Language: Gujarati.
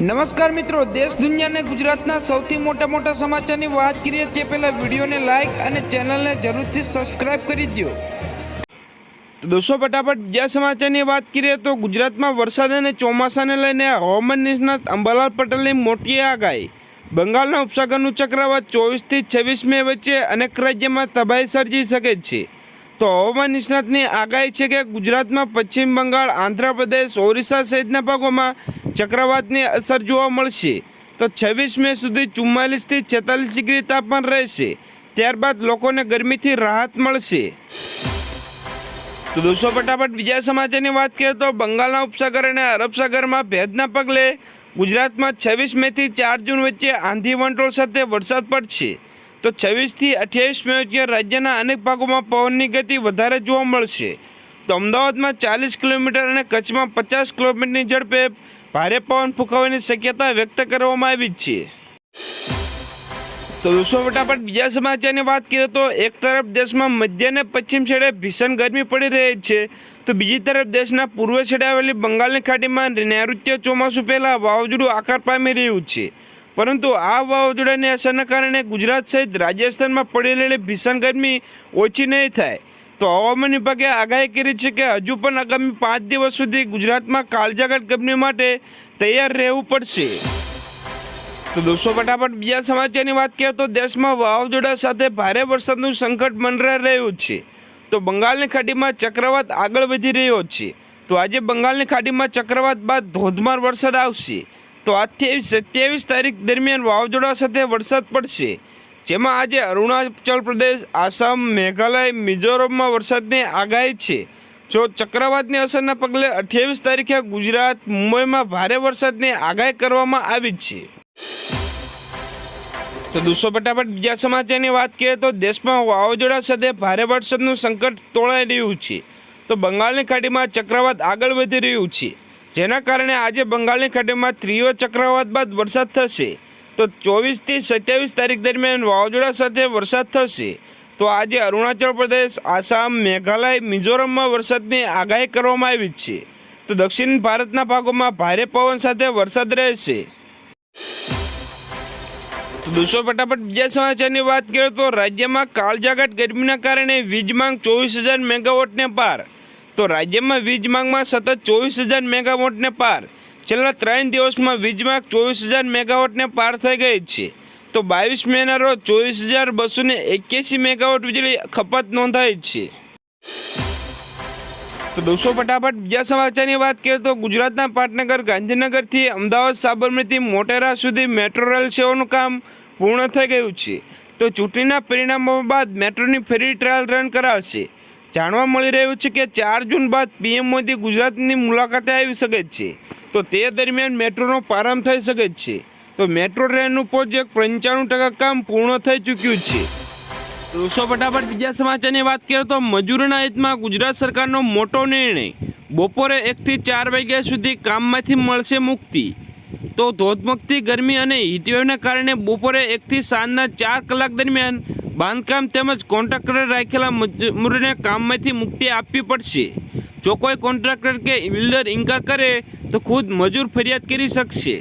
નમસ્કાર મિત્રો, દેશ દુનિયાને ગુજરાતના સૌથી મોટા મોટા સમાચારની વાત કરીએ તે પહેલાં વિડીયોને લાઇક અને ચેનલને જરૂરથી સબસ્ક્રાઇબ કરી દો દોસ્તો, ફટાફટ બીજા સમાચારની વાત કરીએ તો ગુજરાતમાં વરસાદ અને ચોમાસાને લઈને હવામાન નિષ્ણાત અંબાલાલ પટેલની મોટી આગાહી. બંગાળના ઉપસાગરનું ચક્રવાત ચોવીસથી છવ્વીસ મે વચ્ચે અનેક રાજ્યમાં તબાહી સર્જી શકે છે. તો હવામાન નિષ્ણાતની આગાહી છે કે ગુજરાતમાં પશ્ચિમ બંગાળ આંધ્રપ્રદેશ ઓરિસ્સા સહિતના ભાગોમાં ચક્રવાતની અસર જોવા મળશે. તો છવ્વીસ મે સુધી ચુમ્માલીસથી છેતાલીસ ડિગ્રી તાપમાન રહેશે. ત્યારબાદ લોકોને ગરમીથી રાહત મળશે. તો દોસ્તો, ફટાફટ બીજા સમાચારની વાત કરીએ તો બંગાળના ઉપસાગર અને અરબ સાગરમાં ભેદના પગલે ગુજરાતમાં છવ્વીસ મેથી ચાર જૂન વચ્ચે આંધી વંટોળ સાથે વરસાદ પડશે. તો છવ્વીસથી અઠ્યાવીસ મે વચ્ચે રાજ્યના અનેક ભાગોમાં પવનની ગતિ વધારે જોવા મળશે. તો અમદાવાદમાં ચાલીસ કિલોમીટર અને કચ્છમાં પચાસ કિલોમીટરની ઝડપે ભારે પવન ફૂંકાવાની શક્યતા વ્યક્ત કરવામાં આવી છે. તો દોસ્તો, ફટાફટ બીજા સમાચારની વાત કરીએ તો એક તરફ દેશમાં મધ્ય અને પશ્ચિમ છેડે ભીષણ ગરમી પડી રહી છે. તો બીજી તરફ દેશના પૂર્વ છેડે આવેલી બંગાળની ખાડીમાં નૈઋત્ય ચોમાસું પહેલાં વાવાઝોડું આકાર પામી રહ્યું છે. પરંતુ આ વાવાઝોડાની અસરના કારણે ગુજરાત સહિત રાજસ્થાનમાં પડી રહેલી ભીષણ ગરમી ઓછી નહીં થાય. તો હવામાન વિભાગે આગાહી કરી છે કે હજુ પણ આગામી પાંચ દિવસ સુધી ગુજરાતમાં કાળજાગટ ગરમી માટે તૈયાર રહેવું પડશે. તો દોસ્તો, ફટાફટ બીજા સમાચારની વાત કરીએ તો દેશમાં વાવાઝોડા સાથે ભારે વરસાદનું સંકટ મંડરાઈ રહ્યું છે. તો બંગાળની ખાડીમાં ચક્રવાત આગળ વધી રહ્યો છે. તો આજે બંગાળની ખાડીમાં ચક્રવાત બાદ ધોધમાર વરસાદ આવશે. તો આજથી સત્યાવીસ તારીખ દરમિયાન વાવાઝોડા સાથે વરસાદ પડશે. જેમાં આજે અરુણાચલ પ્રદેશ, આસામ, મેઘાલય, મિઝોરમમાં વરસાદની આગાહી છે. જો ચક્રવાતની અસરના પગલે અઠ્યાવીસ તારીખે ગુજરાત, મુંબઈમાં ભારે વરસાદની આગાહી કરવામાં આવી છે. તો દોસ્તો, ફટાફટ બીજા સમાચારની વાત કરીએ તો દેશમાં વાવાઝોડા સાથે ભારે વરસાદનું સંકટ તોળાઈ રહ્યું છે. તો બંગાળની ખાડીમાં ચક્રવાત આગળ વધી રહ્યું છે. જેના કારણે આજે બંગાળની ખાડીમાં ત્રીજો ચક્રવાત બાદ વરસાદ થશે. તો ચોવીસથી સત્યાવીસ તારીખ દરમિયાન વાવાઝોડા સાથે વરસાદ થશે. તો આજે અરુણાચલ પ્રદેશ, આસામ, મેઘાલય, મિઝોરમમાં વરસાદની આગાહી કરવામાં આવી છે. તો દક્ષિણ ભારતના ભાગોમાં ભારે પવન સાથે વરસાદ રહેશે. તો દોસ્તો, ફટાફટ બીજા સમાચારની વાત કરીએ તો રાજ્યમાં કાળજાગટ ગરમીના કારણે વીજ માંગ ચોવીસ હજાર મેગાવોટને પાર. તો રાજ્યમાં વીજ માંગમાં સતત ચોવીસ હજાર મેગાવોટને પાર. છેલ્લા ત્રણ દિવસમાં વીજ માંગ ચોવીસ હજાર મેગાવોટને પાર થઈ ગઈ છે. તો બાવીસ મેના રોજ ચોવીસ હજાર બસો ને એક્યાસી મેગાવોટ વીજળી ખપત નોંધાઈ છે. તો દોસ્તો ફટાફટ બીજા સમાચારની વાત કરીએ તો ગુજરાતના પાટનગર, ગાંધીનગરથી અમદાવાદ સાબરમતી, મોટેરા સુધી મેટ્રો રેલ સેવાનું કામ પૂર્ણ થઈ ગયું છે. તો ચૂંટણીના પરિણામો બાદ મેટ્રોની ફેરી ટ્રાયલ રન કરાવશે જાણવા મળી રહ્યું છે કે ચાર જૂન બાદ પીએમ મોદી ગુજરાતની મુલાકાતે આવી શકે છે. તો તે દરમિયાન મેટ્રોનો પ્રારંભ થઈ શકે છે. તો મેટ્રો ટ્રેનનું પ્રોજેક્ટ પંચાણું ટકા કામ પૂર્ણ થઈ ચૂક્યું છે. દોસ્તો ફટાફટ બીજા સમાચારની વાત કરીએ તો મજૂરોના હિતમાં ગુજરાત સરકારનો મોટો નિર્ણય. બપોરે એકથી ચાર વાગ્યા સુધી કામમાંથી મળશે મુક્તિ. તો ધોધમકતી, ગરમી અને હીટવેવના કારણે બપોરે એકથી સાંજના ચાર કલાક દરમિયાન બાંધકામ તેમજ કોન્ટ્રાક્ટરે રાખેલા મજૂરોને કામમાંથી મુક્તિ આપવી પડશે. જો કોઈ કોન્ટ્રાક્ટર કે બિલ્ડર ઇન્કાર કરે તો ખુદ મજૂર ફરિયાદ કરી શકશે.